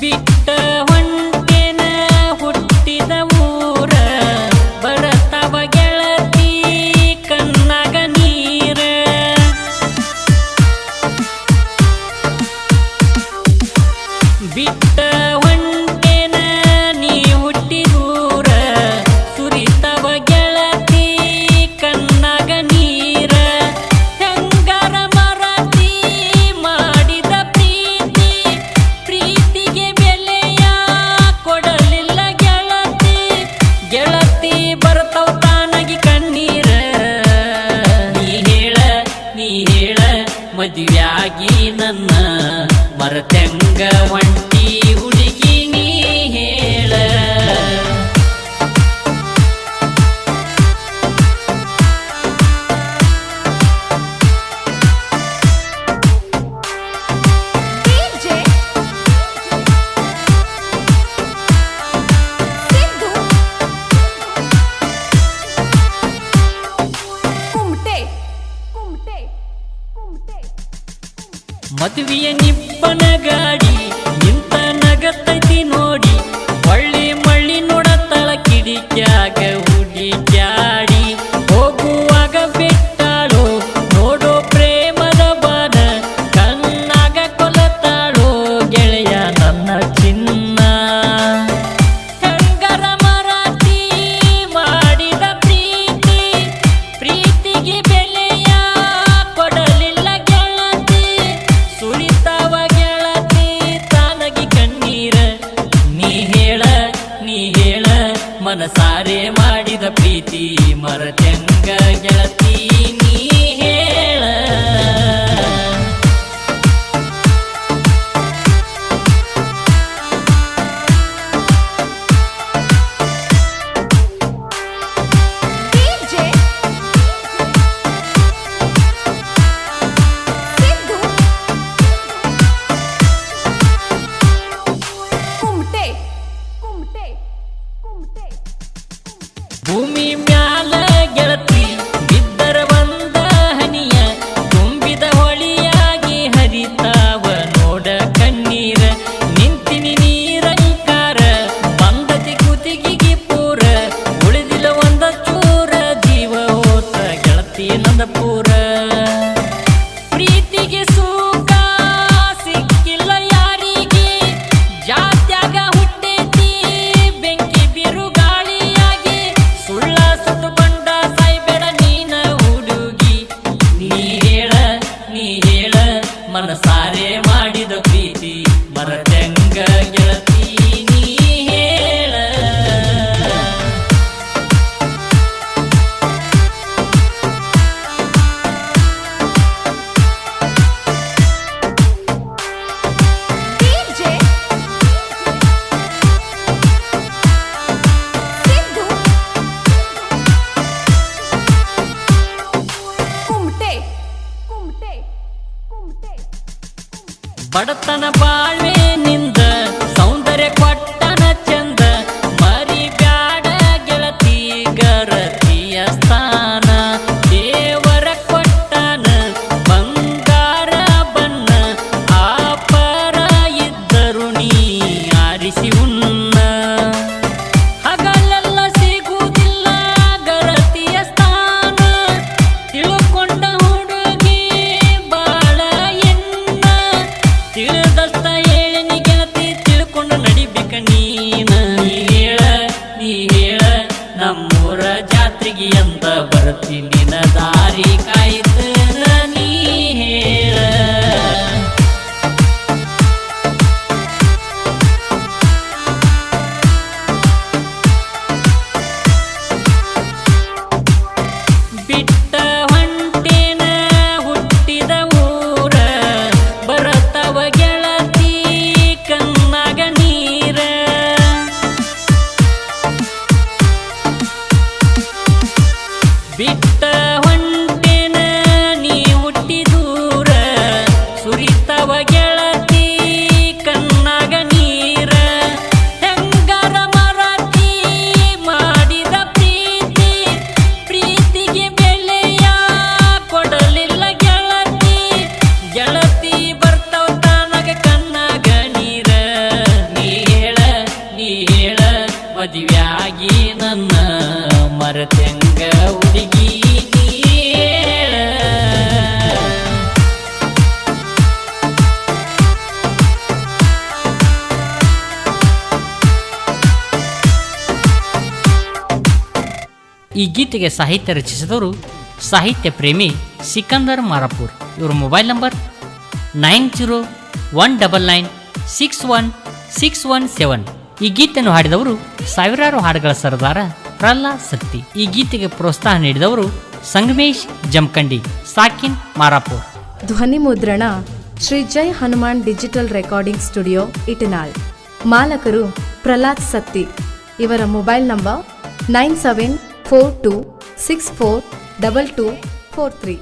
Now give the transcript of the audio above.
ಬಿಟ್ಟ them girl what ಮದುವೆಯ ನಿಪ್ಪನ ಗಾಡಿ ನಿಂತ ನಗತ್ತೈತಿ ನೋಡಿ. ಒಳ್ಳೆ ಮಳ್ಳಿ ನೋಡ ತಳ ಕಿಡಿಕ್ಯಾಗ మన సారే ಬಡತನ ಬಾಳ್ವೆ Latina ಈ ಗೀತೆಗೆ ಸಾಹಿತ್ಯ ರಚಿಸಿದವರು ಸಾಹಿತ್ಯ ಪ್ರೇಮಿ ಸಿಕಂದರ್ ಮಾರಾಪುರ್ ಇವರ mobile number nine zero one double nine six one six one seven. ಈ ಗೀತೆಯನ್ನು ಹಾಡಿದವರು ಸಾವಿರಾರು ಹಾಡುಗಳ ಸರದಾರ ಪ್ರಹ್ಲಾದ್ ಸತ್ತಿ ಈ ಗೀತೆಗೆ ಪ್ರೋತ್ಸಾಹ ನೀಡಿದವರು ಸಂಗಮೇಶ್ ಜಮಖಂಡಿ ಸಾಕಿನ್ ಮಾರಾಪುರ್ ಧ್ವನಿ ಮುದ್ರಣ, Shri Jai Hanuman digital recording studio, Itnal. ಮಾಲಕರು Prahlad Satti ಇವರ mobile number nine seven four two six four double two four three